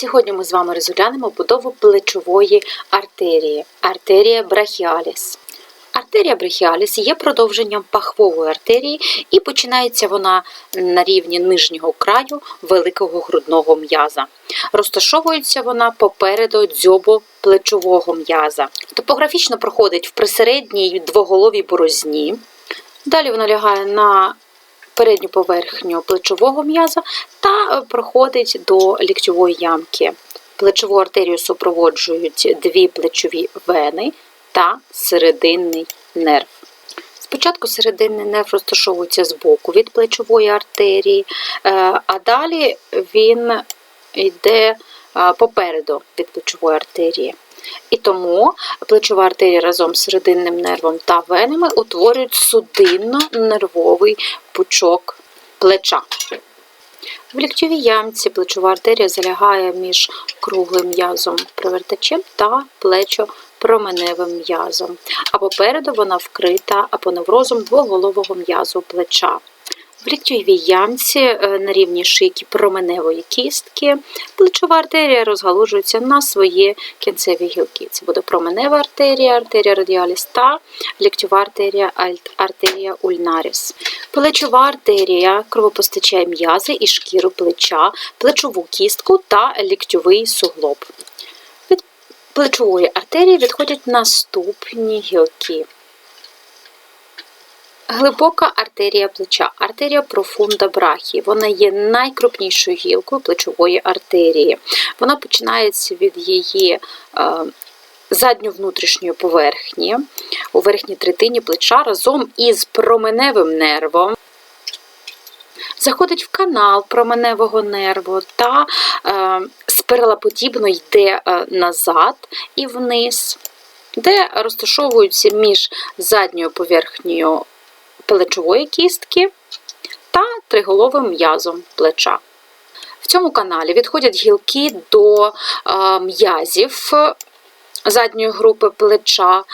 Сьогодні ми з вами розглянемо будову плечової артерії артерія брахіаліс. Артерія брахіаліс є продовженням пахвової артерії і починається вона на рівні нижнього краю великого грудного м'яза. Розташовується вона попереду дзьобу плечового м'яза. Топографічно проходить в присередній двоголовій борозні. Далі вона лягає на передню поверхню плечового м'яза та проходить до ліктьової ямки. Плечову артерію супроводжують дві плечові вени та серединний нерв. Спочатку серединний нерв розташовується збоку від плечової артерії, е, а далі він йде е, попереду від плечової артерії. І тому плечова артерія разом з серединним нервом та венами утворюють судинно-нервовий пучок плеча. В ліктьовій ямці плечова артерія залягає між круглим м'язом привертачем та плечо-променевим м'язом, а попереду вона вкрита апоневрозом двоголового м'язу плеча. В ліктьовій ямці е, на рівні шийки променевої кістки плечова артерія розгалужується на свої кінцеві гілки. Це буде променева артерія, артерія радіаліс та ліктьова артерія, артерія ульнаріс. Плечова артерія кровопостачає м'язи і шкіру плеча, плечову кістку та ліктьовий суглоб. Від плечової артерії відходять наступні гілки. Глибока артерія плеча, артерія профунда брахії. Вона є найкрупнішою гілкою плечової артерії. Вона починається від її е, задньовнутрішньої поверхні у верхній третині плеча разом із променевим нервом. Заходить в канал променевого нерву та е, спиралоподібно йде е, назад і вниз, де розташовуються між задньою поверхнею плечової кістки та триголовим м'язом плеча. В цьому каналі відходять гілки до е, м'язів задньої групи плеча.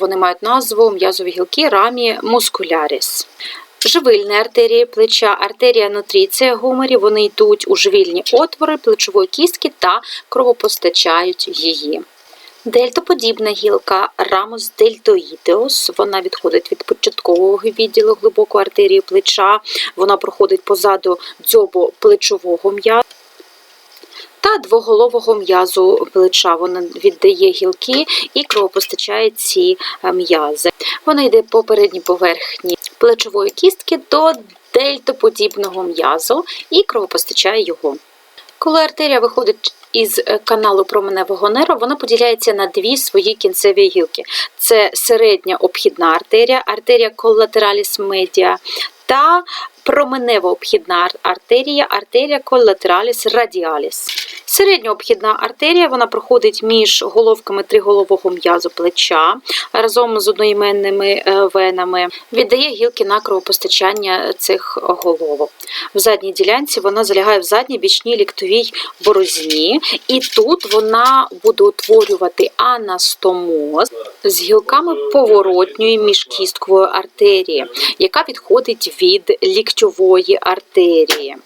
Вони мають назву м'язові гілки рамі мускуляріс. Живильні артерії плеча, артерія нутріція гуморі, вони йдуть у живільні отвори плечової кістки та кровопостачають її. Дельтоподібна гілка рамус дельтоїдеус, вона відходить від початкового відділу глибокої артерії плеча, вона проходить позаду дзьобу плечового м'яза та двоголового м'язу плеча. Вона віддає гілки і кровопостачає ці е, м'язи. Вона йде по передній поверхні плечової кістки до дельтоподібного м'язу і кровопостачає його. Коли артерія виходить із е, каналу променевого нерва, вона поділяється на дві свої кінцеві гілки: це середня обхідна артерія, артерія коллатераліс медіа та променева обхідна артерія, артерія коллатераліс радіаліс. Середня обхідна артерія вона проходить між головками триголового м'язу плеча разом з одноіменними е, венами, віддає гілки на кровопостачання цих головок. В задній ділянці вона залягає в задній бічній ліктовій борозні, і тут вона буде утворювати анастомоз з гілками поворотньої міжкісткової артерії, яка відходить від ліктьової артерії.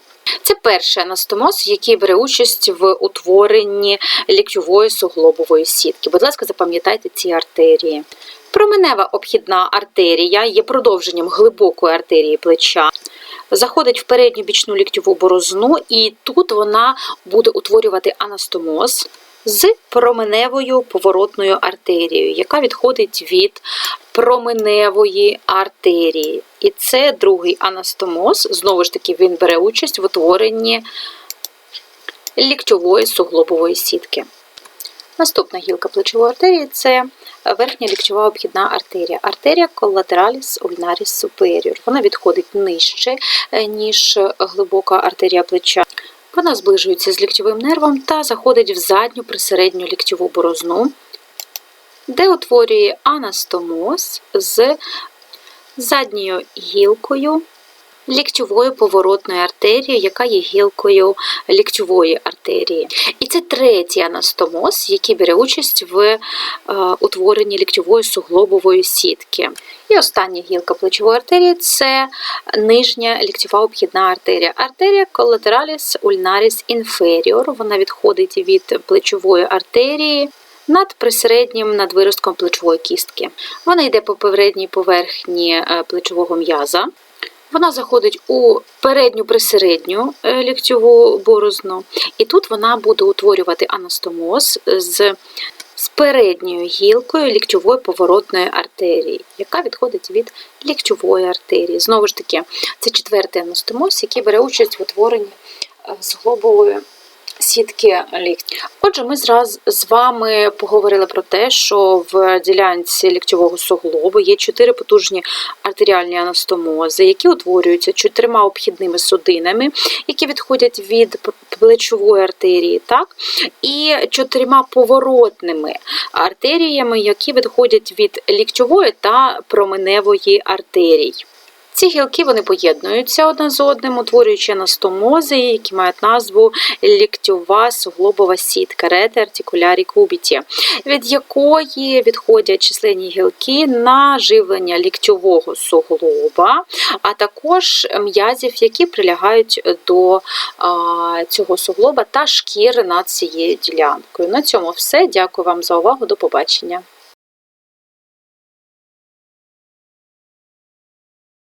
Це перший анастомоз, який бере участь в утворенні ліктьової суглобової сітки. Будь ласка, запам'ятайте ці артерії. Променева обхідна артерія є продовженням глибокої артерії плеча. Заходить в передню бічну ліктьову борозну, і тут вона буде утворювати анастомоз з променевою поворотною артерією, яка відходить від променевої артерії. І це другий анастомоз. Знову ж таки, він бере участь в утворенні ліктьової суглобової сітки. Наступна гілка плечової артерії це верхня ліктьова обхідна артерія. Артерія коллатераліс ульнаріс superior. Вона відходить нижче, е, ніж глибока артерія плеча. Вона зближується з ліктьовим нервом та заходить в задню присередню ліктьову борозну, де утворює анастомоз з задньою гілкою ліктьовою поворотною артерією, яка є гілкою ліктьової артерії. І це третій анастомоз, який бере участь в е, утворенні ліктьової суглобової сітки. І остання гілка плечової артерії це нижня ліктьова обхідна артерія. Артерія колатераліс ульнаріс інферіор. Вона відходить від плечової артерії над присереднім надвиростком плечової кістки. Вона йде по передній поверхні е, плечового м'яза. Вона заходить у передню присередню е, ліктьову борозну, і тут вона буде утворювати анастомоз з, з передньою гілкою ліктьової поворотної артерії, яка відходить від ліктьової артерії. Знову ж таки, це четвертий анастомоз, який бере участь в утворенні е, зглобової сітки ліктя. Отже, ми зраз з вами поговорили про те, що в ділянці ліктьового суглобу є чотири потужні артеріальні анастомози, які утворюються чотирма обхідними судинами, які відходять від плечової артерії, так? і чотирма поворотними артеріями, які відходять від ліктьової та променевої артерій. Ці гілки вони поєднуються одне з одним, утворюючи анастомози, які мають назву ліктьова суглобова сітка рете артикулярі кубіті, від якої відходять численні гілки на живлення ліктьового суглоба, а також м'язів, які прилягають до цього суглоба та шкіри над цією ділянкою. На цьому все. Дякую вам за увагу. До побачення.